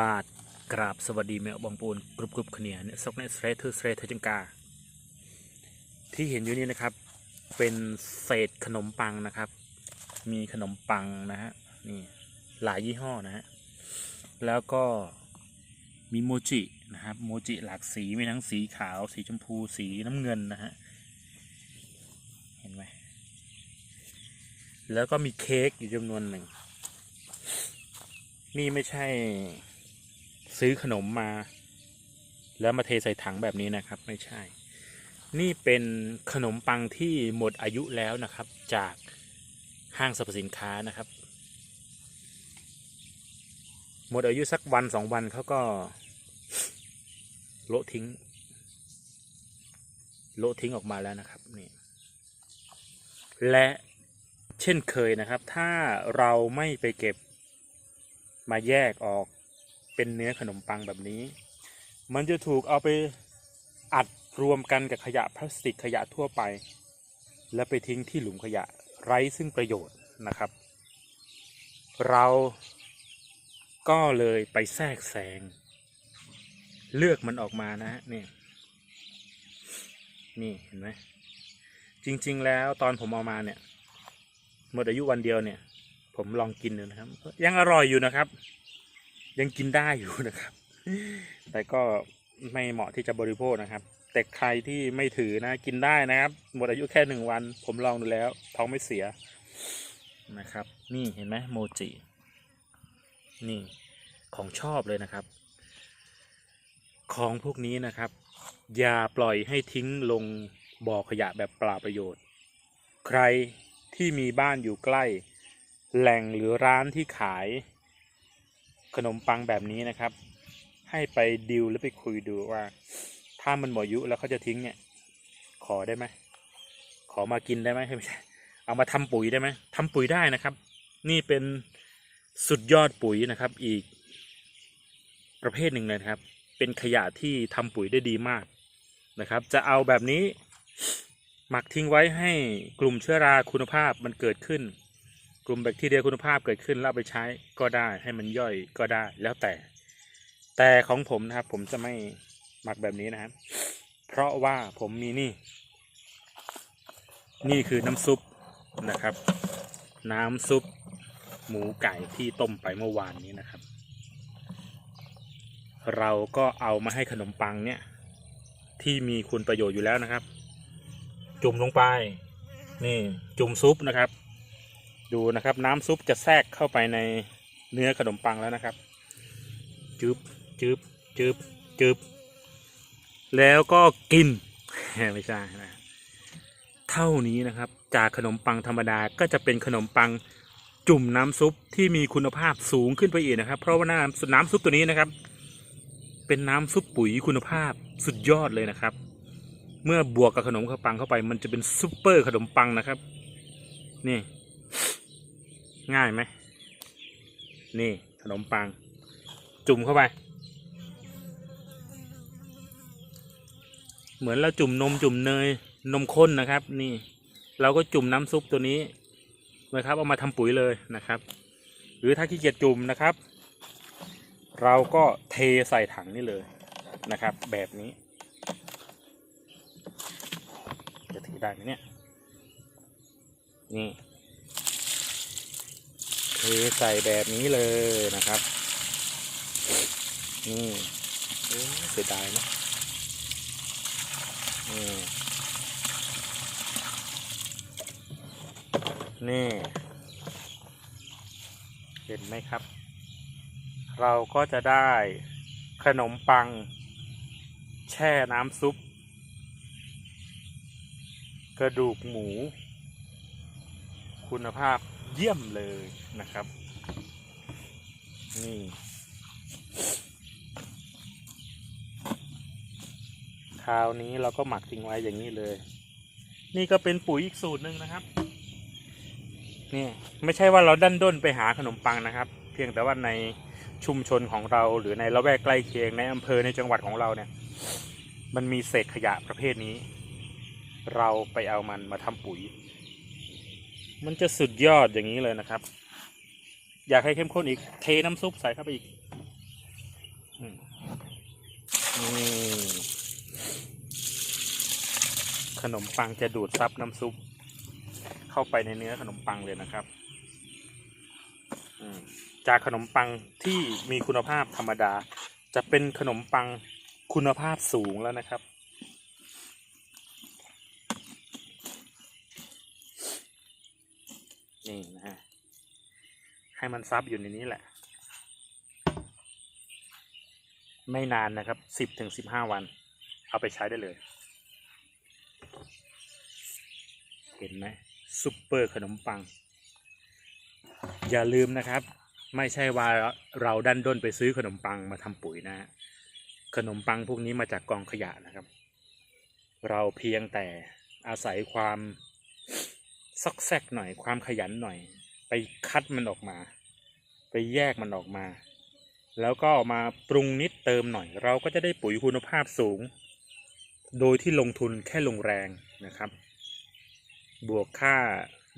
บาทกราบสวัสดีแมวบองปูนกรุบกรุบขเนียเนี่ยซอกเนสเรทเทอร์เรทเทอจังกา ที่เห็นอยู่นี่นะครับ เป็นเศษขนมปังนะครับ มีขนมปังนะฮะนี่หลายยี่ห้อนะฮะแล้วก็มีโมจินะครับโมจิหลากสีมีทั้งสีขาวสีชมพูสีน้ำเงินนะฮะเห็นไหมแล้วก็มีเค้กอยู่จำนวนหนึ่งนี่ไม่ใช่ ซื้อขนมมา แล้วมาเทใส่ถังแบบนี้นะครับ ไม่ใช่ นี่เป็นขนมปังที่หมดอายุแล้วนะครับ จากห้างสรรพสินค้านะครับ หมดอายุสักวันสองวันเขาก็โละทิ้ง โละทิ้งออกมาแล้วนะครับนี่และเช่นเคยนะครับ ถ้าเราไม่ไปเก็บมาแยกออก เป็นเนื้อขนมปังแบบนี้ มันจะถูกเอาไปอัดรวมกันกับขยะพลาสติกขยะทั่วไป แล้วไปทิ้งที่หลุมขยะไร้ซึ่งประโยชน์นะครับ เราก็เลยไปแทรกแซงเลือกมันออกมานะฮะนี่นี่เห็นไหมจริง ๆ แล้วตอนผมเอามาเนี่ยหมดอายุวันเดียวเนี่ย ผมลองกินดูนะครับ ยังอร่อยอยู่นะครับ ยังกินได้อยู่นะครับ แต่ก็ไม่เหมาะที่จะบริโภคนะครับ แต่ใครที่ไม่ถือนะกินได้นะครับ หมดอายุแค่หนึ่งวัน ผมลองดูแล้ว ท้องไม่เสียนะครับ นี่เห็นไหมโมจิ นี่ของชอบเลยนะครับ ของพวกนี้นะครับ อย่าปล่อยให้ทิ้งลงบ่อขยะแบบเปล่าประโยชน์ ใครที่มีบ้านอยู่ใกล้ แหล่งหรือร้านที่ขาย ขนมปังแบบนี้นะครับ ให้ไปดิวหรือไปคุยดูว่า ถ้ามันหมดอายุแล้วเขาจะทิ้งเนี่ย ขอได้ไหมขอมากินได้ไหมไม่ใช่เอามาทำปุ๋ยได้ไหมทำปุ๋ยได้นะครับ นี่เป็นสุดยอดปุ๋ยนะครับ อีก ประเภทหนึ่งเลยนะครับ เป็นขยะที่ทำปุ๋ยได้ดีมากนะครับ จะเอาแบบนี้ หมักทิ้งไว้ให้กลุ่มเชื้อราคุณภาพมันเกิดขึ้น กลุ่มแบคทีเรียคุณภาพเกิดขึ้นแล้วเอาไปใช้ก็ได้ให้มันย่อยก็ได้แล้วแต่ แต่ของผมนะครับ ผมจะไม่หมักแบบนี้นะครับ เพราะว่าผมมีนี่ นี่คือน้ำซุปนะครับ น้ำซุปหมูไก่ที่ต้มไปเมื่อวานนี้นะครับ เราก็เอามาให้ขนมปังเนี่ยที่มีคุณประโยชน์อยู่แล้วนะครับ จุ่มลงไป นี่จุ่มซุปนะครับ ดูนะครับ น้ำซุปจะแทรกเข้าไปในเนื้อขนมปังแล้วนะครับ จึบจึบจึบจึบแล้วก็กินไม่ใช่นะเท่านี้นะครับ จากขนมปังธรรมดาก็จะเป็นขนมปังจุ่มน้ำซุปที่มีคุณภาพสูงขึ้นไปอีกนะครับ เพราะว่าน้ำน้ำซุปตัวนี้นะครับ เป็นน้ำซุปปุ๋ยคุณภาพสุดยอดเลยนะครับ เมื่อบวกกับขนมข้าวปังเข้าไป มันจะเป็นซุปเปอร์ขนมปังนะครับ นี่ ง่ายไหม นี่ขนมปัง จุ่มเข้าไป เหมือนเราจุ่มนมจุ่มเนยนมข้นนะครับ นี่ เราก็จุ่มน้ำซุปตัวนี้นะครับเอามาทำปุ๋ยเลยนะครับ หรือถ้าขี้เกียจจุ่มนะครับ เราก็เทใส่ถังนี่เลยนะครับ แบบนี้ จะถือได้ไหมเนี่ยนี่ เทใส่แบบนี้เลยนะครับ นี่เสียดายนะนี่นี่ เห็นไหมครับ เราก็จะได้ขนมปัง แช่น้ำซุป กระดูกหมู คุณภาพ เยี่ยมเลยนะครับ นี่ คราวนี้เราก็หมักทิ้งไว้อย่างนี้เลย นี่ก็เป็นปุ๋ยอีกสูตรหนึ่งนะครับ นี่ไม่ใช่ว่าเราดันด้นไปหาขนมปังนะครับ เพียงแต่ว่าในชุมชนของเราหรือในละแวกใกล้เคียงในอำเภอในจังหวัดของเราเนี่ย มันมีเศษขยะประเภทนี้ เราไปเอามันมาทำปุ๋ย มันจะสุดยอดอย่างนี้เลยนะครับ อยากให้เข้มข้นอีก เทน้ำซุปใส่เข้าไปอีกอขนมปังจะดูดซับน้ำซุป เข้าไปในเนื้อขนมปังเลยนะครับจากขนมปังที่มีคุณภาพธรรมดา จะเป็นขนมปังคุณภาพสูงแล้วนะครับ นี่นะฮะให้มันซับอยู่ในนี้แหละ ไม่นานนะครับสิบถึงสิบห้าวัน เอาไปใช้ได้เลย เห็นไหมซุปเปอร์ขนมปัง อย่าลืมนะครับ ไม่ใช่ว่าเราดันด้นไปซื้อขนมปังมาทำปุ๋ยนะฮะขนมปังพวกนี้มาจากกองขยะนะครับ เราเพียงแต่อาศัยความ ซอกแซกหน่อยความขยันหน่อย ไปคัดมันออกมา ไปแยกมันออกมา แล้วก็เอามาปรุงนิดเติมหน่อย เราก็จะได้ปุ๋ยคุณภาพสูง โดยที่ลงทุนแค่ลงแรงนะครับ บวกค่า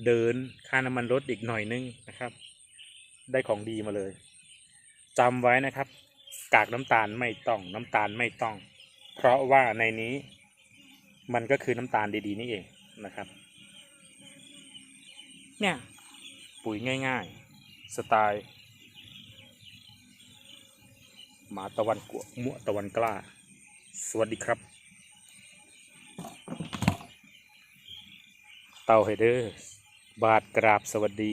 เดินค่าน้ำมันรถอีกหน่อยนึงนะครับ ได้ของดีมาเลยจำไว้นะครับ กากน้ำตาลไม่ต้องน้ำตาลไม่ต้อง เพราะว่าในนี้มันก็คือน้ำตาลดีๆนี่เองนะครับ เนี่ย ปุ๋ยง่ายๆ สไตล์หมาตะวันกวมัวตะวันกล้า สวัสดีครับ เต่าไฮเดอร์ บาทกราบสวัสดี